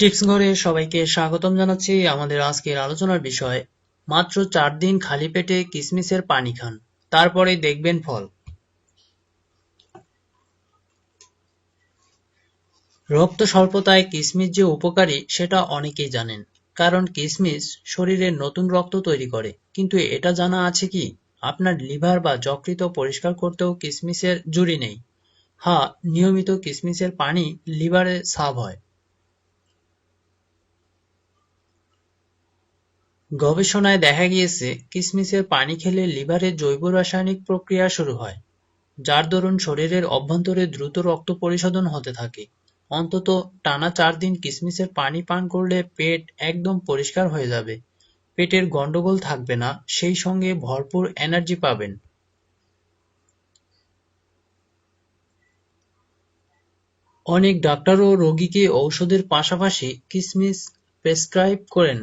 Tips ঘরে সবাইকে স্বাগতম জানাচ্ছি আমাদের আজকের আলোচনার বিষয়। মাত্র চার দিন খালি পেটে কিসমিসের পানি খান তারপরে দেখবেন ফল। রক্ত স্বল্পতায় কিসমিস যে উপকারী, সেটা অনেকেই জানেন। কারণ কিসমিস শরীরে নতুন রক্ত তৈরি করে। কিন্তু এটা জানা আছে কি? আপনার লিভার বা যকৃত পরিষ্কার করতেও কিসমিসের জুড়ি নেই। হ্যাঁ নিয়মিত কিসমিসের পানি লিভারে সাফ হয়। গবেষণায় দেখা গিয়েছে, কিসমিসের পানি খেলে লিভারে জৈব রাসায়নিক প্রক্রিয়া শুরু হয়, যার দরুন শরীরের অভ্যন্তরে দ্রুত রক্ত পরিশোধন হতে থাকে। অন্তত টানা চার দিন কিসমিসের পানি পান করলে পেট একদম পরিষ্কার হয়ে যাবে। পেটের গন্ডগোল থাকবে না, সেই সঙ্গে ভরপুর এনার্জি পাবেন। অনেক ডাক্তারও রোগীকে ঔষধের পাশাপাশি কিসমিস প্রেসক্রাইব করেন।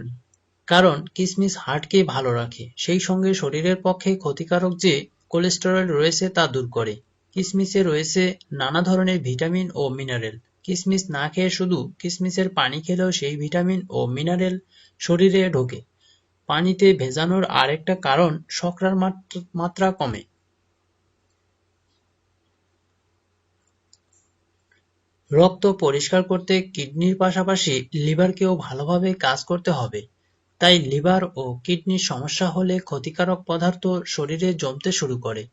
কারণ কিসমিস হার্টকে ভালো রাখে। সেই সঙ্গে শরীরের পক্ষে ক্ষতিকারক যে কোলেস্টেরল রয়েছে তা দূর করে। কিসমিসে রয়েছে নানা ধরনের ভিটামিন ও মিনারেল। কিসমিস না খেয়ে শুধু কিসমিসের পানি খেলেও সেই ভিটামিন ও মিনারেল শরীরে ঢোকে। পানিতে ভেজানোর আরেকটা কারণ শকরার মাত্রা কমে। রক্ত পরিষ্কার করতে কিডনির পাশাপাশি লিভারকেও ভালোভাবে কাজ করতে হবে। তাই লিভার ও কিডনির সমস্যা হলে ক্ষতিকারক পদার্থ শরীরে জমতে শুরু করে,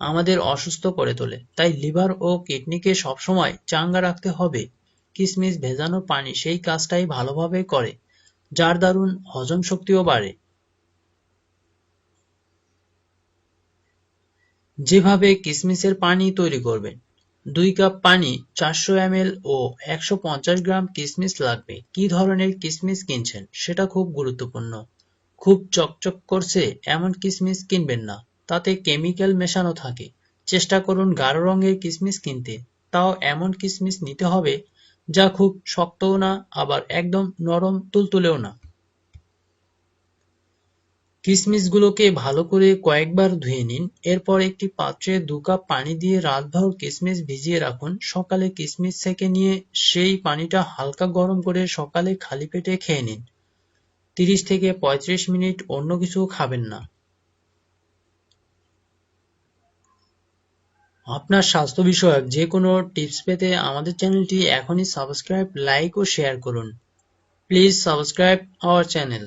আমাদের অসুস্থ করে তোলে। তাই লিভার ও কিডনিকে সবসময় চাঙ্গা রাখতে হবে। কিসমিস ভেজানো পানি সেই কাজটাই ভালোভাবে করে, যার দারুণ হজম শক্তিও বাড়ে। যেভাবে কিসমিসের পানি তৈরি করবেন দুই কাপ পানি চারশো এমএল ও একশো পঞ্চাশ গ্রাম কিসমিস লাগবে। কি ধরনের কিসমিস কিনছেন? সেটা খুব গুরুত্বপূর্ণ। খুব চকচক করছে এমন কিসমিস কিনবেন না। তাতে কেমিক্যাল মেশানো থাকে। চেষ্টা করুন গাঢ় রঙের কিসমিস কিনতে। তাও এমন কিসমিস নিতে হবে যা খুব শক্তও না, আবার একদম নরম, তুলতুলেও না। কিসমিসগুলোকে ভালো করে কয়েকবার ধুয়ে নিন। এরপর একটি পাত্রে দু কাপ পানি দিয়ে রাতভর কিসমিস ভিজিয়ে রাখুন। সকালে কিসমিস থেকে নিয়ে সেই পানিটা হালকা গরম করে সকালে খালি পেটে খেয়ে নিন। তিরিশ থেকে পঁয়ত্রিশ মিনিট অন্য কিছু খাবেন না। আপনার স্বাস্থ্য বিষয়ক যে কোনো টিপস পেতে আমাদের চ্যানেলটি এখনই সাবস্ক্রাইব, লাইক ও শেয়ার করুন। Please subscribe our channel.